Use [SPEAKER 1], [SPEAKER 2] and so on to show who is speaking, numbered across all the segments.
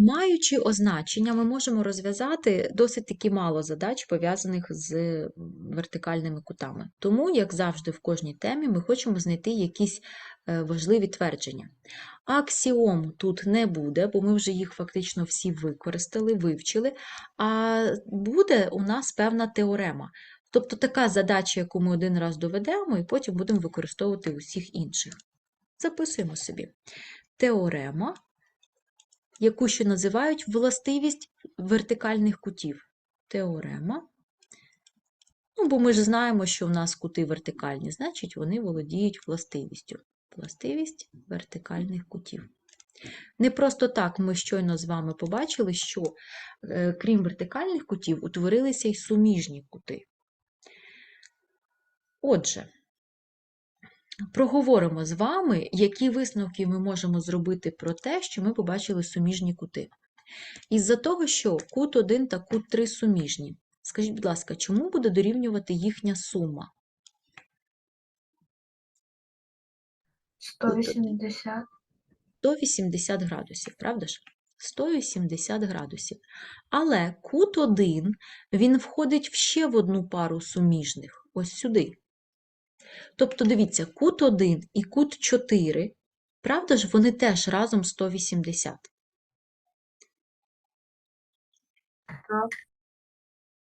[SPEAKER 1] Маючи означення, ми можемо розв'язати досить таки мало задач, пов'язаних з вертикальними кутами. Тому, як завжди, в кожній темі ми хочемо знайти якісь е, важливі твердження. Аксіом тут не буде, бо ми вже їх фактично всі використали, вивчили, а буде у нас певна теорема. Тобто така задача, яку ми один раз доведемо, і потім будемо використовувати усіх інших. Записуємо собі. Теорема яку ще називають властивість вертикальних кутів. Теорема. Ну, бо ми ж знаємо, що в нас кути вертикальні, значить, вони володіють властивістю. Властивість вертикальних кутів. Не просто так ми щойно з вами побачили, що е, крім вертикальних кутів, утворилися й суміжні кути. Отже, проговоримо з вами, які висновки ми можемо зробити про те, що ми побачили суміжні кути. Із-за того, що кут 1 та кут 3 суміжні. Скажіть, будь ласка, чому буде дорівнювати їхня сума?
[SPEAKER 2] 180.
[SPEAKER 1] 180 градусів, правда ж? 180 градусів. Але кут 1, він входить ще в одну пару суміжних, ось сюди. Тобто, дивіться, кут 1 і кут 4, правда ж, вони теж разом 180.
[SPEAKER 2] Так.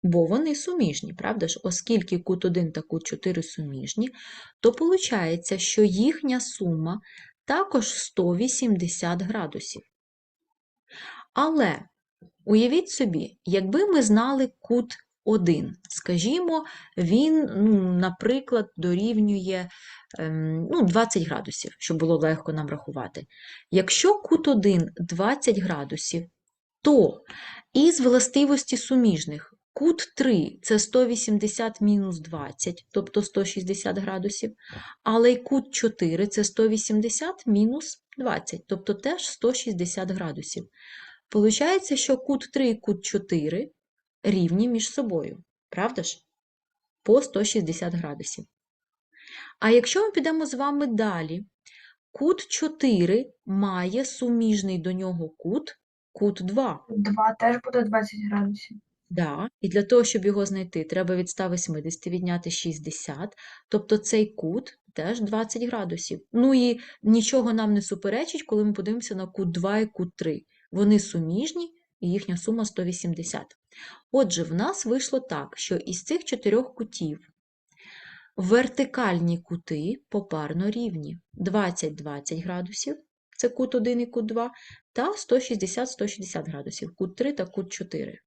[SPEAKER 1] Бо вони суміжні, правда ж? Оскільки кут 1 та кут 4 суміжні, то виходить, що їхня сума також 180 градусів. Але уявіть собі, якби ми знали кут 1, скажімо, він, ну, наприклад, дорівнює ем, ну, 20 градусів, щоб було легко нам рахувати. Якщо кут 1 20 градусів, то із властивості суміжних кут 3 це 180 мінус 20, тобто 160 градусів, але й кут 4 це 180 мінус 20, тобто теж 160 градусів. Получається, що кут 3 і кут 4 рівні між собою, правда ж? По 160 градусів. А якщо ми підемо з вами далі, кут 4 має суміжний до нього кут, кут 2.
[SPEAKER 2] 2 теж буде 20 градусів.
[SPEAKER 1] Да, і для того, щоб його знайти, треба від 180 відняти 60, тобто цей кут теж 20 градусів. Ну і нічого нам не суперечить, коли ми подивимося на кут 2 і кут 3. Вони суміжні, і їхня сума 180. Отже, в нас вийшло так, що із цих чотирьох кутів вертикальні кути попарно рівні 20-20 градусів, це кут 1 і кут 2, та 160-160 градусів, кут 3 та кут 4.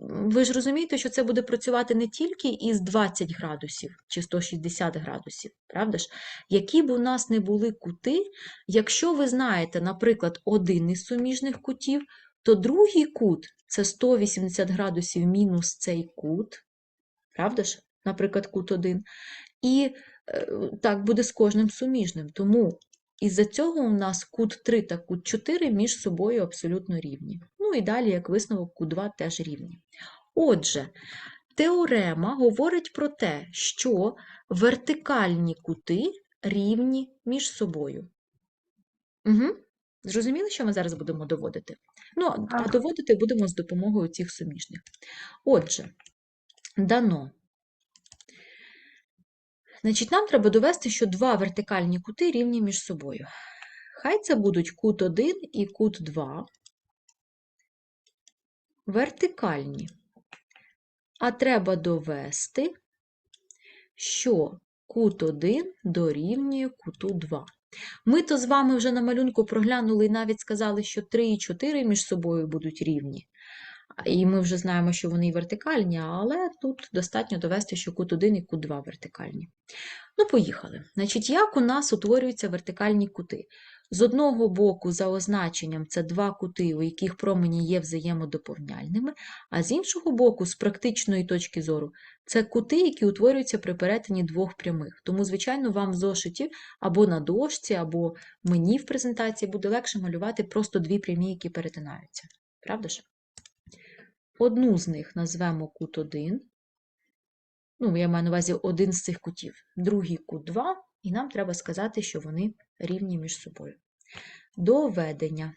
[SPEAKER 1] Ви ж розумієте, що це буде працювати не тільки із 20 градусів чи 160 градусів, правда ж? Які б у нас не були кути, якщо ви знаєте, наприклад, один із суміжних кутів, то другий кут це 180 градусів мінус цей кут, правда ж, наприклад, кут 1. І е, так буде з кожним суміжним. Тому із-за цього у нас кут 3 та кут 4 між собою абсолютно рівні. Ну і далі, як висновок, кут 2 теж рівні. Отже, теорема говорить про те, що вертикальні кути рівні між собою. Угу. Зрозуміли, що ми зараз будемо доводити? Ну, а доводити будемо з допомогою цих суміжних. Отже, дано. Значить, нам треба довести, що два вертикальні кути рівні між собою. Хай це будуть кут 1 і кут 2. Вертикальні. А треба довести, що кут 1 дорівнює куту 2. Ми то з вами вже на малюнку проглянули і навіть сказали, що 3 і 4 між собою будуть рівні. І ми вже знаємо, що вони вертикальні, але тут достатньо довести, що кут 1 і кут 2 вертикальні. Ну, поїхали. Значить, як у нас утворюються вертикальні кути? З одного боку, за означенням, це два кути, у яких промені є взаємодоповняльними, а з іншого боку, з практичної точки зору, це кути, які утворюються при перетині двох прямих. Тому, звичайно, вам в зошиті або на дошці, або мені в презентації буде легше малювати просто дві прямі, які перетинаються. Правда ж? Одну з них назвемо кут 1. Ну, я маю на увазі один з цих кутів, другий кут 2, і нам треба сказати, що вони рівні між собою. Доведення.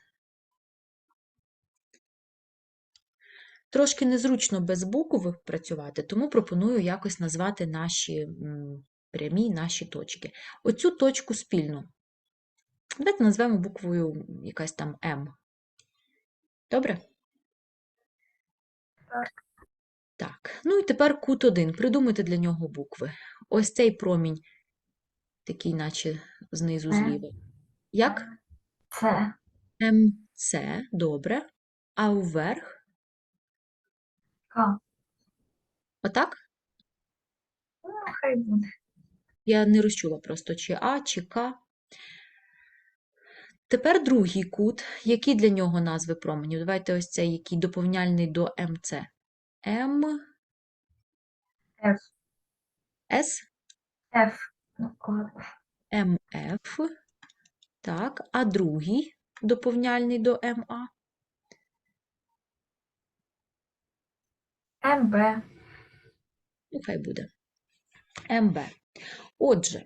[SPEAKER 1] Трошки незручно без букв працювати, тому пропоную якось назвати наші прямі, наші точки. Оцю точку спільну. Давайте назвемо буквою якась там М. Добре?
[SPEAKER 2] Так.
[SPEAKER 1] Так, ну і тепер кут 1. Придумайте для нього букви. Ось цей промінь, такий, наче знизу
[SPEAKER 2] Е.
[SPEAKER 1] зліва. Як?
[SPEAKER 2] Це.
[SPEAKER 1] МЦ, добре. А вверх?
[SPEAKER 2] К.
[SPEAKER 1] Отак?
[SPEAKER 2] Ну, хай буде.
[SPEAKER 1] Я не розчула просто, чи А, чи К. Тепер другий кут. Які для нього назви променю? Давайте ось цей, який доповняльний до МЦ. М,
[SPEAKER 2] Ф.
[SPEAKER 1] С,
[SPEAKER 2] Ф.
[SPEAKER 1] МФ. Так, а другий доповняльний до МА.
[SPEAKER 2] МБ.
[SPEAKER 1] Ну, хай буде. МБ. Отже,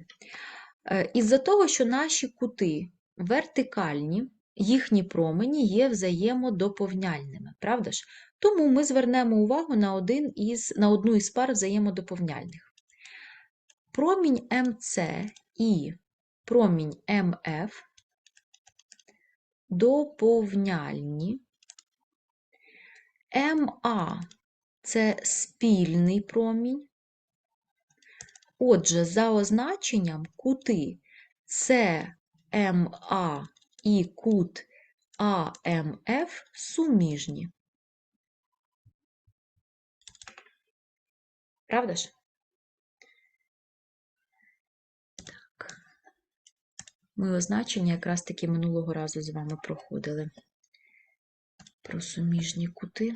[SPEAKER 1] е, із-за того, що наші кути вертикальні, їхні промені є взаємодоповняльними, правда ж? Тому ми звернемо увагу на, один із, на одну із пар взаємодоповняльних. Промінь МЦ і промінь МФ доповняльні. МА це спільний промінь. Отже, за означенням кути СМА і кут АМФ суміжні. Правда ж? Ми означення якраз таки минулого разу з вами проходили про суміжні кути.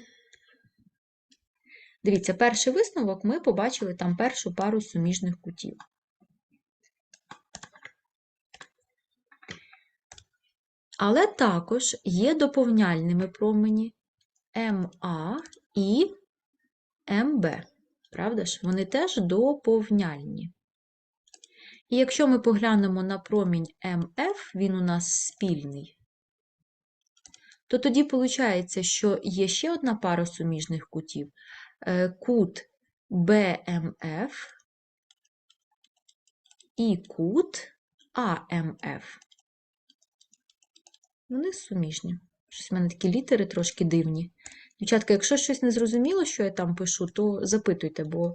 [SPEAKER 1] Дивіться, перший висновок ми побачили там першу пару суміжних кутів. Але також є доповняльними промені МА і МБ. Правда ж? Вони теж доповняльні. І якщо ми поглянемо на промінь МФ, він у нас спільний, то тоді виходить, що є ще одна пара суміжних кутів. Е, Кут БМФ і кут АМФ. Вони суміжні. Щось в мене такі літери трошки дивні. Дівчатка, якщо щось не зрозуміло, що я там пишу, то запитуйте, бо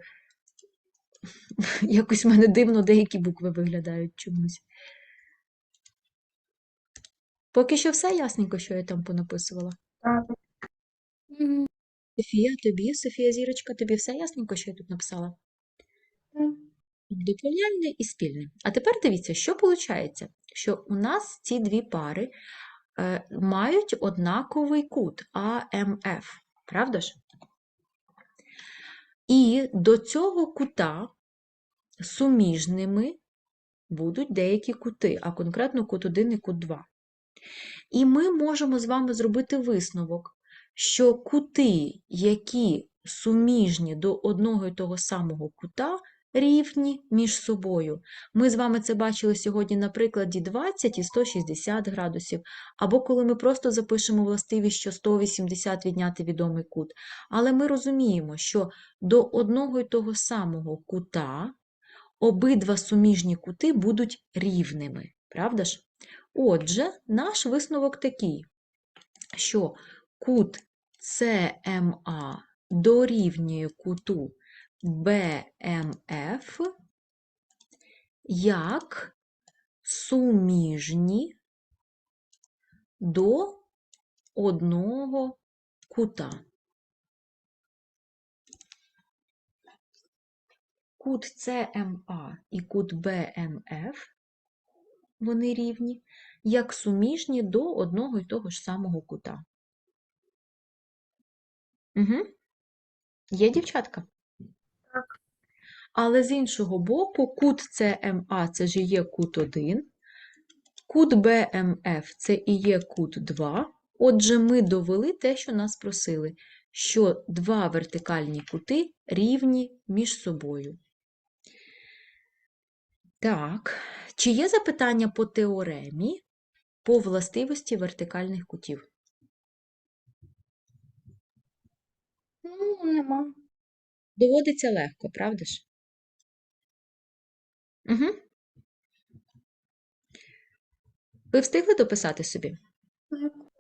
[SPEAKER 1] якось в мене дивно деякі букви виглядають чомусь. Поки що все ясненько, що я там понаписувала.
[SPEAKER 2] Так.
[SPEAKER 1] Софія, тобі, Софія Зірочка, тобі все ясненько, що я тут написала? Доповняльне і спільне. А тепер дивіться, що виходить, що у нас ці дві пари е, мають однаковий кут АМФ, правда ж? І до цього кута суміжними будуть деякі кути, а конкретно кут 1 і кут 2. І ми можемо з вами зробити висновок, що кути, які суміжні до одного і того самого кута, рівні між собою. Ми з вами це бачили сьогодні на прикладі 20 і 160 градусів, або коли ми просто запишемо властивість, що 180 відняти відомий кут. Але ми розуміємо, що до одного і того самого кута обидва суміжні кути будуть рівними. Правда ж? Отже, наш висновок такий, що кут CMA дорівнює куту BMF як суміжні до одного кута. Кут CMA і кут BMF вони рівні, як суміжні до одного і того ж самого кута. Угу. Є дівчатка? Але з іншого боку, кут CMA це ж і є кут 1, кут BMF це і є кут 2. Отже, ми довели те, що нас просили, що два вертикальні кути рівні між собою. Так, чи є запитання по теоремі по властивості вертикальних кутів?
[SPEAKER 3] Ну, нема.
[SPEAKER 1] Доводиться легко, правда ж? Угу. Ви встигли дописати собі?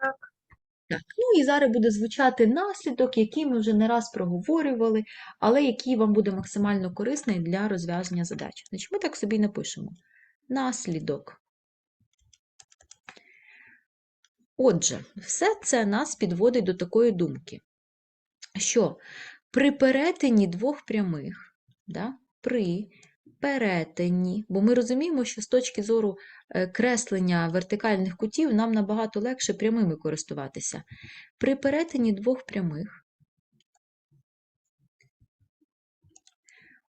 [SPEAKER 3] Так.
[SPEAKER 1] Так, ну і зараз буде звучати наслідок, який ми вже не раз проговорювали, але який вам буде максимально корисний для розв'язання задач. Значить, ми так собі напишемо. Наслідок. Отже, все це нас підводить до такої думки, що при перетині двох прямих, да, при перетині, бо ми розуміємо, що з точки зору е, креслення вертикальних кутів нам набагато легше прямими користуватися. При перетині двох прямих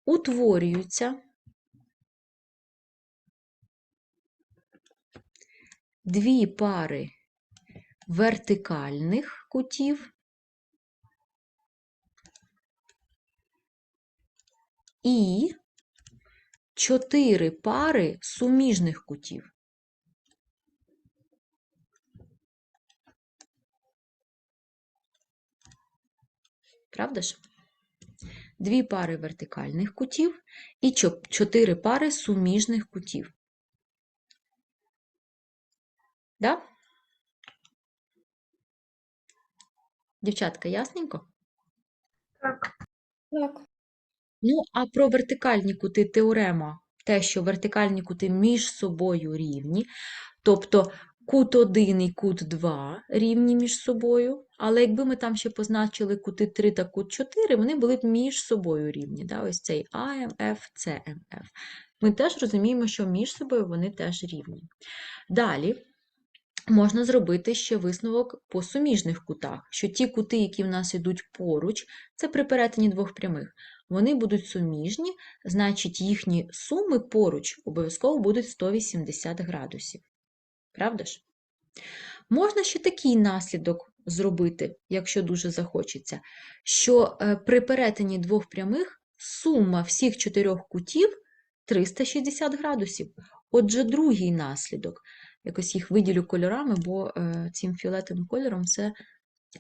[SPEAKER 1] утворюються дві пари вертикальних кутів і чотири пари суміжних кутів. Правда ж? Дві пари вертикальних кутів і чотири пари суміжних кутів. Да? Дівчатка, ясненько?
[SPEAKER 2] Так.
[SPEAKER 3] Так.
[SPEAKER 1] Ну, а про вертикальні кути теорема, те, що вертикальні кути між собою рівні, тобто кут 1 і кут 2 рівні між собою, але якби ми там ще позначили кути 3 та кут 4, вони були б між собою рівні. Да? Ось цей АМФ, ЦМФ. Ми теж розуміємо, що між собою вони теж рівні. Далі. Можна зробити ще висновок по суміжних кутах, що ті кути, які в нас йдуть поруч, це при перетині двох прямих, вони будуть суміжні, значить їхні суми поруч обов'язково будуть 180 градусів. Правда ж? Можна ще такий наслідок зробити, якщо дуже захочеться, що е, при перетині двох прямих сума всіх чотирьох кутів 360 градусів. Отже, другий наслідок. Якось їх виділю кольорами, бо е, цим фіолетовим кольором все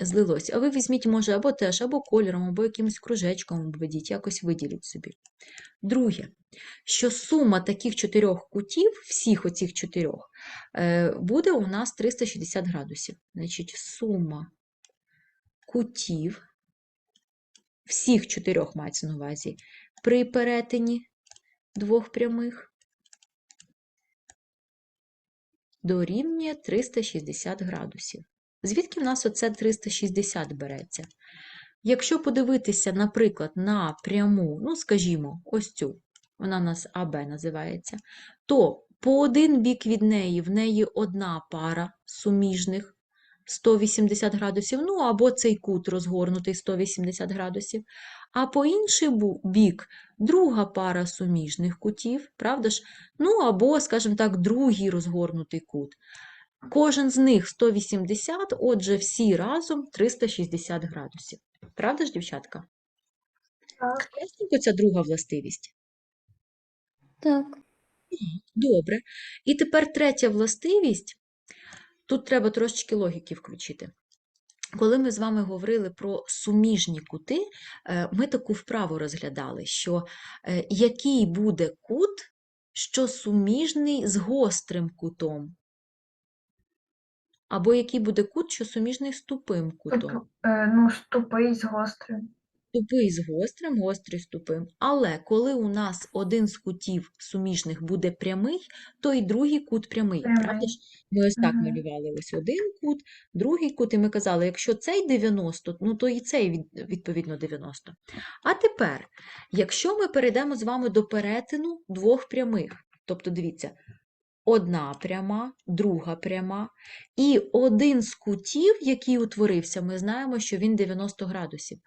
[SPEAKER 1] злилось. А ви візьміть, може, або теж, або кольором, або якимось кружечком обведіть, якось виділіть собі. Друге, що сума таких чотирьох кутів, всіх оцих чотирьох, е, буде у нас 360 градусів. Значить, сума кутів, всіх чотирьох мається на увазі, при перетині двох прямих дорівнює 360 градусів. Звідки в нас оце 360 береться? Якщо подивитися, наприклад, на пряму, ну, скажімо, ось цю, вона у нас АБ називається, то по один бік від неї в неї одна пара суміжних 180 градусів, ну або цей кут розгорнутий 180 градусів, а по інший бік друга пара суміжних кутів, правда ж? Ну або, скажімо так, другий розгорнутий кут. Кожен з них 180, отже, всі разом 360 градусів. Правда ж, дівчатка?
[SPEAKER 2] Так.
[SPEAKER 1] Ясненько ця друга властивість?
[SPEAKER 3] Так.
[SPEAKER 1] Добре. І тепер третя властивість. Тут треба трошечки логіки включити. Коли ми з вами говорили про суміжні кути, е, ми таку вправу розглядали, що е, який буде кут, що суміжний з гострим кутом, або який буде кут, що суміжний з тупим кутом.
[SPEAKER 2] Тобто, е, ну, тупий з гострим.
[SPEAKER 1] Тупий з гострим, гострий з тупим. Але коли у нас один з кутів суміжних буде прямий, то і другий кут прямий. Правда ж? Ми ось так
[SPEAKER 2] Мгм.
[SPEAKER 1] малювали ось один кут, другий кут, і ми казали, якщо цей 90, ну то і цей відповідно 90. А тепер, якщо ми перейдемо з вами до перетину двох прямих, тобто дивіться, одна пряма, друга пряма, і один з кутів, який утворився, ми знаємо, що він 90 градусів,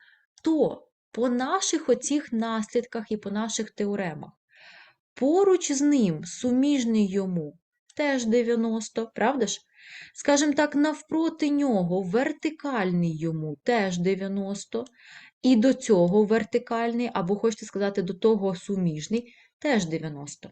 [SPEAKER 1] то по наших оцих наслідках і по наших теоремах, поруч з ним, суміжний йому, теж 90, правда ж? Скажімо так, навпроти нього вертикальний йому теж 90, і до цього вертикальний, або хочете сказати, до того суміжний, теж 90.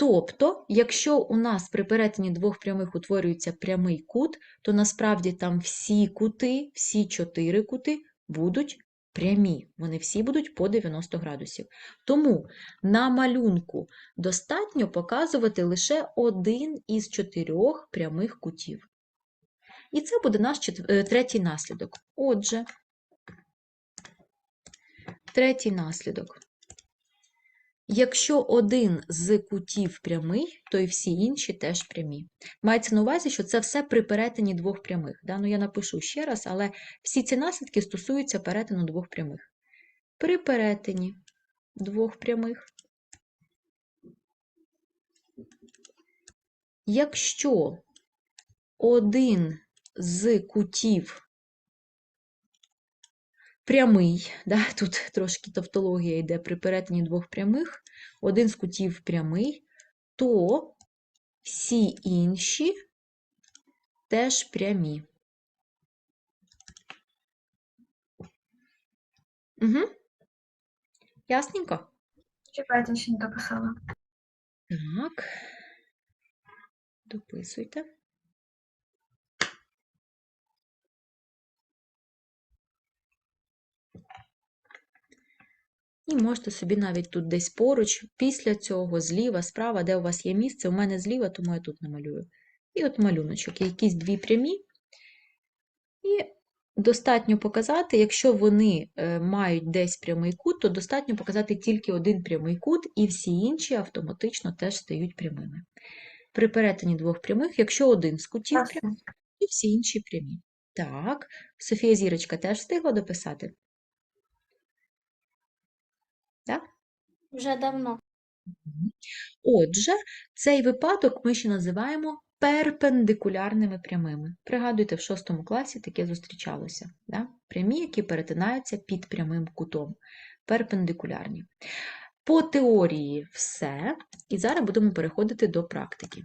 [SPEAKER 1] Тобто, якщо у нас при перетині двох прямих утворюється прямий кут, то насправді там всі кути, всі чотири кути будуть прямі. Вони всі будуть по 90 градусів. Тому на малюнку достатньо показувати лише один із чотирьох прямих кутів. І це буде наш е, третій наслідок. Отже, третій наслідок. Якщо один з кутів прямий, то і всі інші теж прямі. Мається на увазі, що це все при перетині двох прямих. Да? Ну, я напишу ще раз, але всі ці наслідки стосуються перетину двох прямих. При перетині двох прямих. Якщо один з кутів прямий, да, тут трошки тавтологія йде при перетині двох прямих, один з кутів прямий, то всі інші теж прямі. Угу. Ясненько?
[SPEAKER 2] Чекайте, ще не дописала.
[SPEAKER 1] Так. Дописуйте. І можете собі навіть тут десь поруч, після цього, зліва, справа, де у вас є місце, у мене зліва, тому я тут намалюю. І от малюночок, якісь дві прямі. І достатньо показати, якщо вони е, мають десь прямий кут, то достатньо показати тільки один прямий кут, і всі інші автоматично теж стають прямими. При перетині двох прямих, якщо один з кутів прямий, то всі інші прямі. Так, Софія Зірочка теж встигла дописати? Так?
[SPEAKER 3] Вже давно.
[SPEAKER 1] Отже, цей випадок ми ще називаємо перпендикулярними прямими. Пригадуйте, в шостому класі таке зустрічалося. Да? Прямі, які перетинаються під прямим кутом. Перпендикулярні. По теорії все. І зараз будемо переходити до практики.